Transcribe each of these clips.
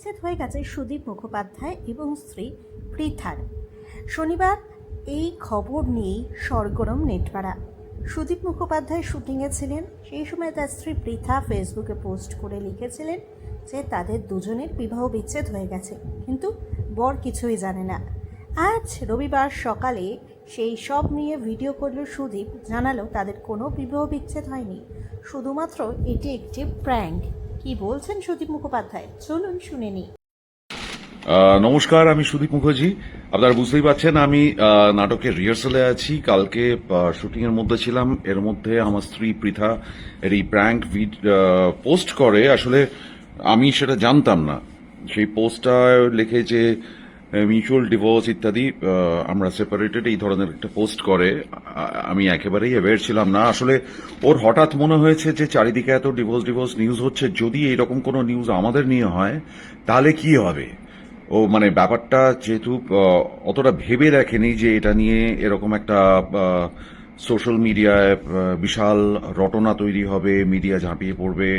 বিচ্ছেদ হয়ে গেছে সুদীপ মুখোপাধ্যায় এবং স্ত্রী পৃথার। শনিবার এই খবর নিয়েই সরগরম নেটপাড়া। সুদীপ মুখোপাধ্যায় শুটিংয়ে ছিলেন, সেই সময় তার স্ত্রী পৃথা ফেসবুকে পোস্ট করে লিখেছিলেন যে তাদের দুজনের বিবাহ বিচ্ছেদ হয়ে গেছে, কিন্তু বর কিছুই জানে না। আজ রবিবার সকালে সেই সব নিয়ে ভিডিও করল সুদীপ, জানালো তাদের কোনো বিবাহ বিচ্ছেদ হয়নি, শুধুমাত্র এটি একটি প্র্যাঙ্ক। কি বলছেন সুদীপ মুখোপাধ্যায়? চলুন শুনে নিই। নমস্কার, আমি সুদীপ মুখার্জি। আপনারা বুঝতেই পারছেন, আমি নাটকের রিহার্সালে আছি। কালকে শুটিং এর মধ্যে ছিলাম। এর মধ্যে আমার স্ত্রী পৃথা এর এই প্র্যাঙ্ক পোস্ট করে। আসলে আমি সেটা জানতাম না। সেই পোস্টটা লিখে যে মিউচুয়াল ডিভোর্স ইত্যাদি আমরা সেপারেটেড এই ধরনের একটা পোস্ট করে। আমি একেবারেই অ্যাওয়ার ছিলাম না। আসলে ওর হঠাৎ মনে হয়েছে যে চারিদিকে এত ডিভোর্স ডিভোর্স নিউজ হচ্ছে। যদি এরকম কোনো নিউজ আমাদের নিয়ে হয়, তাহলে কি হবে? ও মানে ব্যাপারটা যেহেতু অতটা ভেবে দেখেনি যে এটা নিয়ে এরকম একটা সোশ্যাল মিডিয়ায় বিশাল রটনা তৈরি হবে মিডিয়া ঝাঁপিয়ে পড়বে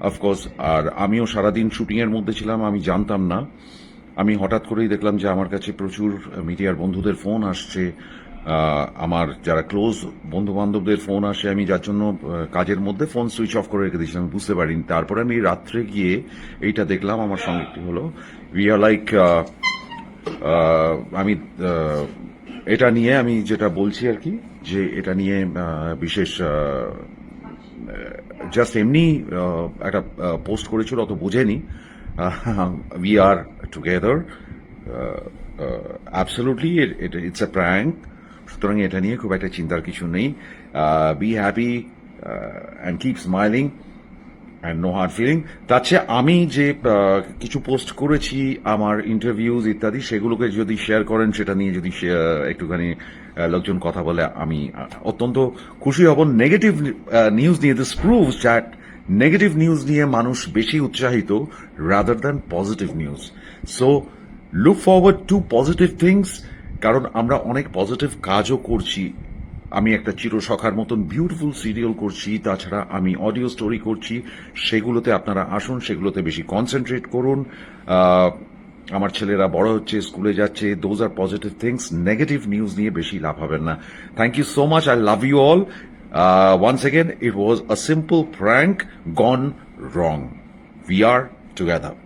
অফকোর্স আর আমিও সারাদিন শুটিং এর মধ্যে ছিলাম, আমি জানতাম না। আমি হঠাৎ করেই দেখলাম যে আমার কাছে প্রচুর মিডিয়ার বন্ধুদের ফোন আসছে। আমার যারা ক্লোজ বন্ধু বান্ধবদের ফোন আসে, আমি যার জন্য কাজের মধ্যে ফোন সুইচ অফ করে রেখে দিয়েছিলাম বুঝতে পারিনি। তারপরে আমি রাত্রে গিয়ে এইটা দেখলাম, আমার সঙ্গে একটি হলো উই আর লাইক আমি এটা নিয়ে আমি যেটা বলছি আর কি, যে এটা নিয়ে বিশেষ জাস্ট এমনি একটা পোস্ট করেছিল, অত বোঝেনি। We are together absolutely it's a prank সুতরাং এটা নিয়ে খুব একটা চিন্তার কিছু নেই। Be happy and keep smiling and no hard feeling তার চেয়ে আমি যে আহ, কিছু পোস্ট করেছি আমার ইন্টারভিউজ ইত্যাদি সেগুলোকে যদি শেয়ার করেন সেটা নিয়ে যদি share- একটুখানি লোকজন কথা বলে আমি অত্যন্ত খুশি হব। নেগেটিভ নিউজ নিয়ে this proves that negative news নিয়ে মানুষ বেশি উৎসাহিত rather than positive news so look forward to positive things কারণ আমরা অনেক পজিটিভ কাজও করছি। আমি একটা চিরসখার মতন বিউটিফুল সিরিয়াল করছি, তাছাড়া আমি অডিও স্টোরি করছি। সেগুলোতে আপনারা আসুন, সেগুলোতে বেশি কনসেন্ট্রেট করুন। আমার ছেলেরা বড় হচ্ছে, স্কুলে যাচ্ছে those are positive things negative news নিয়ে বেশি লাভ হবেন না। Thank you so much I love you all Uh, once again, it was a simple prank gone wrong. We are together.